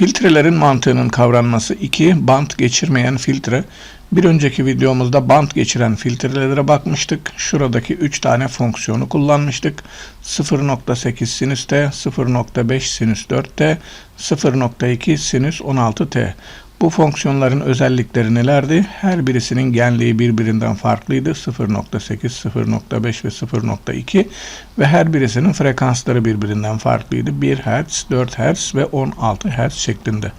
Filtrelerin mantığının kavranması 2. Bant geçirmeyen filtre. Bir önceki videomuzda bant geçiren filtrelere bakmıştık. Şuradaki 3 tane fonksiyonu kullanmıştık. 0.8 sinüs t, 0.5 sinüs 4t, 0.2 sinüs 16t. Bu fonksiyonların özellikleri nelerdi? Her birisinin genliği birbirinden farklıydı. 0.8, 0.5 ve 0.2 ve her birisinin frekansları birbirinden farklıydı. 1 Hz, 4 Hz ve 16 Hz şeklinde.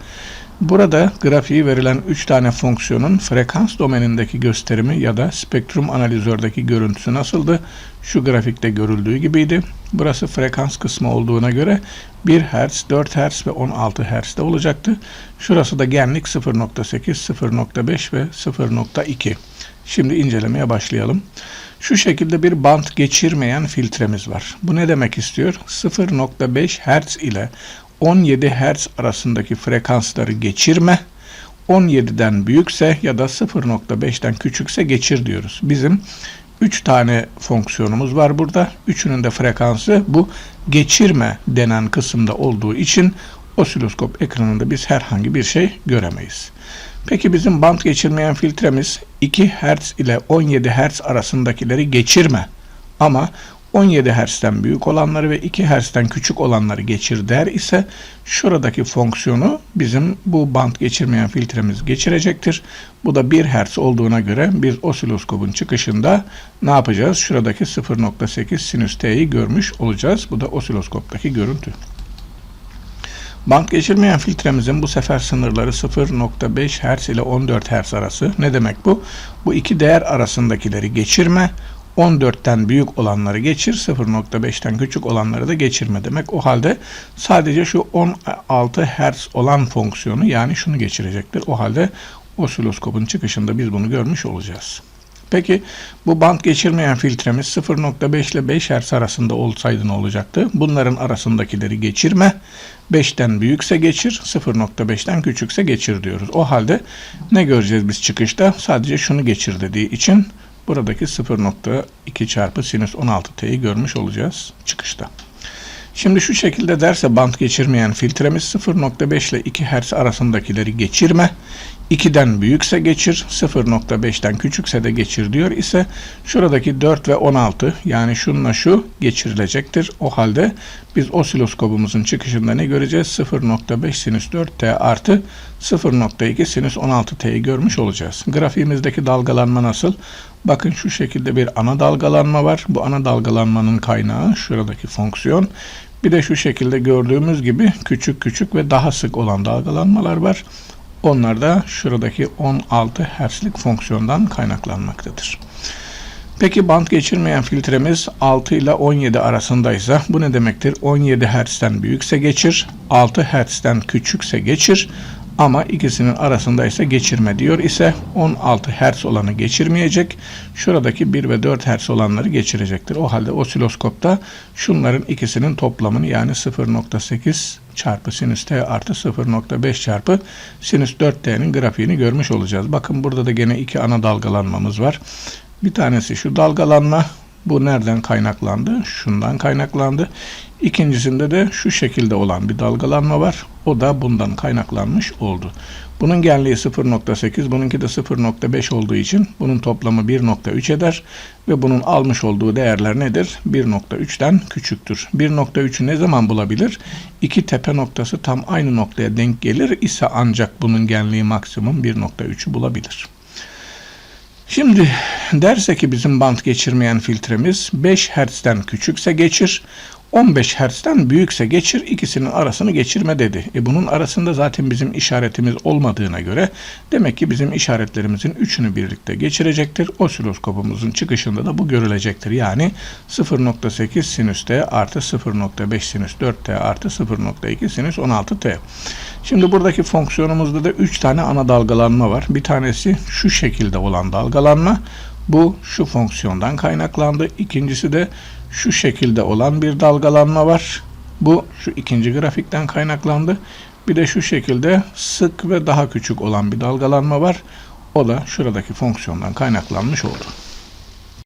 Burada grafiği verilen 3 tane fonksiyonun frekans domenindeki gösterimi ya da spektrum analizördeki görüntüsü nasıldı? Şu grafikte görüldüğü gibiydi. Burası frekans kısmı olduğuna göre 1 Hz, 4 Hz ve 16 Hz'de olacaktı. Şurası da genlik 0.8, 0.5 ve 0.2. Şimdi incelemeye başlayalım. Şu şekilde bir bant geçirmeyen filtremiz var. Bu ne demek istiyor? 0.5 Hz ile 17 Hz arasındaki frekansları geçirme. 17'den büyükse ya da 0.5'ten küçükse geçir diyoruz. Bizim 3 tane fonksiyonumuz var burada. Üçünün de frekansı bu geçirme denen kısımda olduğu için osiloskop ekranında biz herhangi bir şey göremeyiz. Peki bizim bant geçirmeyen filtremiz 2 Hz ile 17 Hz arasındakileri geçirme ama 17 Hz'den büyük olanları ve 2 Hz'den küçük olanları geçir der ise şuradaki fonksiyonu bizim bu bant geçirmeyen filtremiz geçirecektir. Bu da 1 Hz olduğuna göre biz osiloskopun çıkışında ne yapacağız? Şuradaki 0.8 sinüs t'yi görmüş olacağız. Bu da osiloskoptaki görüntü. Bant geçirmeyen filtremizin bu sefer sınırları 0.5 Hz ile 14 Hz arası. Ne demek bu? Bu iki değer arasındakileri geçirme, 14'ten büyük olanları geçir, 0.5'ten küçük olanları da geçirme demek. O halde sadece şu 16 Hz olan fonksiyonu yani şunu geçirecektir. O halde osiloskopun çıkışında biz bunu görmüş olacağız. Peki bu bant geçirmeyen filtremiz 0.5 ile 5 Hz arasında olsaydı ne olacaktı? Bunların arasındakileri geçirme. 5'ten büyükse geçir, 0.5'ten küçükse geçir diyoruz. O halde ne göreceğiz biz çıkışta? Sadece şunu geçir dediği için buradaki 0.2 çarpı sinüs 16t'yi görmüş olacağız çıkışta. Şimdi şu şekilde derse bant geçirmeyen filtremiz 0.5 ile 2 Hz arasındakileri geçirme. 2'den büyükse geçir, 0.5'ten küçükse de geçir diyor ise şuradaki 4 ve 16 yani şunla şu geçirilecektir. O halde biz osiloskopumuzun çıkışında ne göreceğiz? 0.5 sinüs 4t artı 0.2 sinüs 16t'yi görmüş olacağız. Grafiğimizdeki dalgalanma nasıl? Bakın şu şekilde bir ana dalgalanma var. Bu ana dalgalanmanın kaynağı şuradaki fonksiyon. Bir de şu şekilde gördüğümüz gibi küçük küçük ve daha sık olan dalgalanmalar var. Onlar da şuradaki 16 Hz'lik fonksiyondan kaynaklanmaktadır. Peki bant geçirmeyen filtremiz 6 ile 17 arasındaysa bu ne demektir? 17 Hz'den büyükse geçir, 6 Hz'den küçükse geçir ama ikisinin arasındaysa geçirme diyor ise 16 Hz olanı geçirmeyecek. Şuradaki 1 ve 4 Hz olanları geçirecektir. O halde osiloskopta şunların ikisinin toplamını yani 0.8 çarpı sinüs t artı 0.5 çarpı sinüs 4t'nin grafiğini görmüş olacağız. Bakın burada da gene iki ana dalgalanmamız var. Bir tanesi şu dalgalanma. Bu nereden kaynaklandı? Şundan kaynaklandı. İkincisinde de şu şekilde olan bir dalgalanma var. O da bundan kaynaklanmış oldu. Bunun genliği 0.8, bununki de 0.5 olduğu için bunun toplamı 1.3 eder ve bunun almış olduğu değerler nedir? 1.3'ten küçüktür. 1.3'ü ne zaman bulabilir? İki tepe noktası tam aynı noktaya denk gelir ise ancak bunun genliği maksimum 1.3'ü bulabilir. Şimdi derse ki bizim bant geçirmeyen filtremiz 5 Hz'den küçükse geçir, 15 Hz'den büyükse geçir, ikisinin arasını geçirme dedi. E bunun arasında zaten bizim işaretimiz olmadığına göre demek ki bizim işaretlerimizin üçünü birlikte geçirecektir. Osiloskopumuzun çıkışında da bu görülecektir. Yani 0.8 sinüs t artı 0.5 sinüs 4t artı 0.2 sinüs 16t. Şimdi buradaki fonksiyonumuzda da 3 tane ana dalgalanma var. Bir tanesi şu şekilde olan dalgalanma. Bu şu fonksiyondan kaynaklandı. İkincisi de şu şekilde olan bir dalgalanma var. Bu şu ikinci grafikten kaynaklandı. Bir de şu şekilde sık ve daha küçük olan bir dalgalanma var. O da şuradaki fonksiyondan kaynaklanmış oldu.